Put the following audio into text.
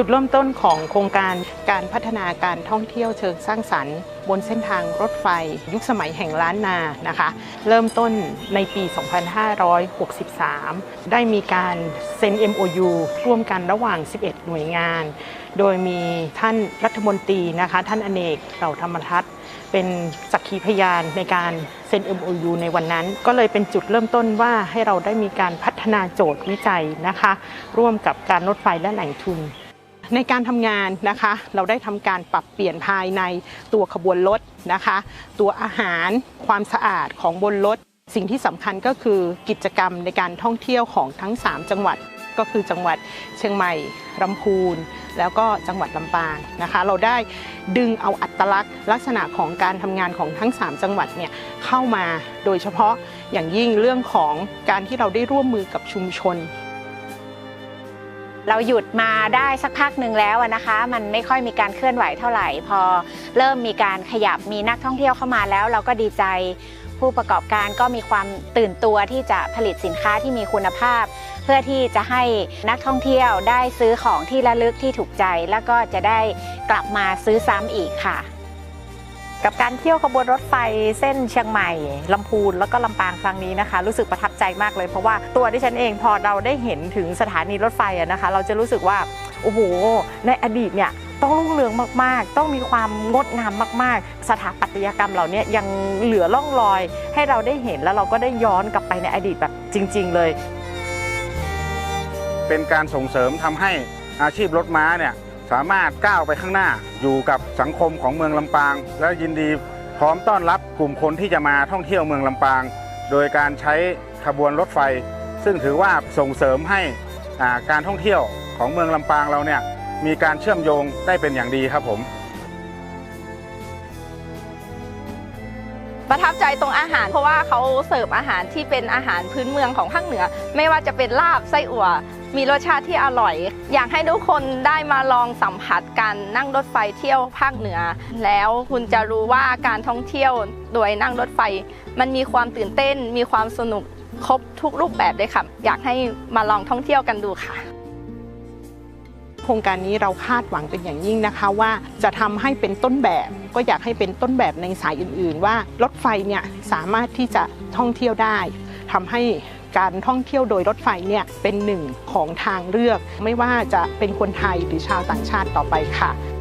จุดเริ่มต้นของโครงการการพัฒนาการท่องเที่ยวเชิงสร้างสรรค์ บนเส้นทางรถไฟ ยุคสมัยแห่งล้านนานะคะ เริ่มต้นในปี 2563 ได้มีการเซ็น MOU ร่วมกันระหว่าง 11 หน่วยงาน โดยมีท่านรัฐมนตรีนะคะ ท่านอเนกเหล่าธรรมทัศน์เป็นสักขีพยานในการเซ็น MOU ในวันนั้น ก็เลยเป็นจุดเริ่มต้นว่าให้เราได้มีการพัฒนาโจทย์วิจัยนะคะ ร่วมกับการรถไฟและแหล่งทุน ในการทำงานนะคะ เราได้ทำการปรับเปลี่ยนภายในตัวขบวนรถนะคะ ตัวอาหารความสะอาดของบนรถ สิ่งที่สำคัญก็คือกิจกรรมในการท่องเที่ยวของทั้ง 3 จังหวัดก็คือจังหวัดเชียงใหม่ลำพูน แล้วก็จังหวัดลำปางนะคะ เราได้ดึงเอาอัตลักษณ์ ลักษณะของการทำงานของทั้ง 3 จังหวัดเนี่ยเข้ามาโดยเฉพาะอย่างยิ่งเรื่องของการที่เราได้ร่วมมือกับชุมชน เราหยุดมาได้สักพักหนึ่งแล้วนะคะ มันไม่ค่อยมีการเคลื่อนไหวเท่าไหร่ พอเริ่มมีการขยับมีนักท่องเที่ยวเข้ามาแล้ว เราก็ดีใจผู้ประกอบการก็มีความตื่นตัวที่จะผลิตสินค้าที่มีคุณภาพ เพื่อที่จะให้นักท่องเที่ยวได้ซื้อของที่ระลึกที่ถูกใจ แล้วก็จะได้กลับมาซื้อซ้ำอีกค่ะ กับการเที่ยวขบวนรถไฟเส้นเชียงใหม่ลำพูนแล้วก็ลำปางครั้งนี้นะคะ รู้สึกประทับใจมากเลยเพราะว่าตัวดิฉันเองพอเราได้เห็นถึงสถานีรถไฟนะคะ เราจะรู้สึกว่าโอ้โหในอดีตเนี่ยต้องรุ่งเรืองมาก ๆ ต้องมีความงดงามมาก ๆ สถาปัตยกรรมเหล่านี้ยังเหลือล่องรอย ให้เราได้เห็นแล้วเราก็ได้ย้อนกลับไปในอดีตแบบจริง ๆ เลย เป็นการส่งเสริมทำให้อาชีพรถม้าเนี่ย สามารถก้าวไปข้างหน้าอยู่กับสังคมของเมืองลำปาง และยินดีพร้อมต้อนรับกลุ่มคนที่จะมาท่องเที่ยวเมืองลำปาง โดยการใช้ขบวนรถไฟ ซึ่งถือว่าส่งเสริมให้การท่องเที่ยวของเมืองลำปางเราเนี่ยมีการเชื่อมโยงได้เป็นอย่างดีครับผม ประทับใจตรงอาหาร เพราะว่าเขาเสิร์ฟอาหารที่เป็นอาหารพื้นเมืองของภาคเหนือ ไม่ว่าจะเป็นลาบไส้อั่วมีรสชาติที่อร่อย อยากให้ทุกคนได้มาลองสัมผัสการนั่งรถไฟเที่ยวภาคเหนือ แล้วคุณจะรู้ว่าการท่องเที่ยวโดยนั่งรถไฟ มันมีความตื่นเต้น มีความสนุกครบทุกรูปแบบเลยค่ะ อยากให้มาลองท่องเที่ยวกันดูค่ะโครงการนี้เราคาดหวังเป็นอย่างยิ่งนะคะว่าจะทำให้เป็นต้นแบบ ก็อยากให้เป็นต้นแบบในสายอื่น ๆ ว่ารถไฟเนี่ยสามารถที่จะท่องเที่ยวได้ทำให้การท่องเที่ยวโดยรถไฟเนี่ยเป็นหนึ่งของทางเลือก ไม่ว่าจะเป็นคนไทยหรือชาวต่างชาติต่อไปค่ะ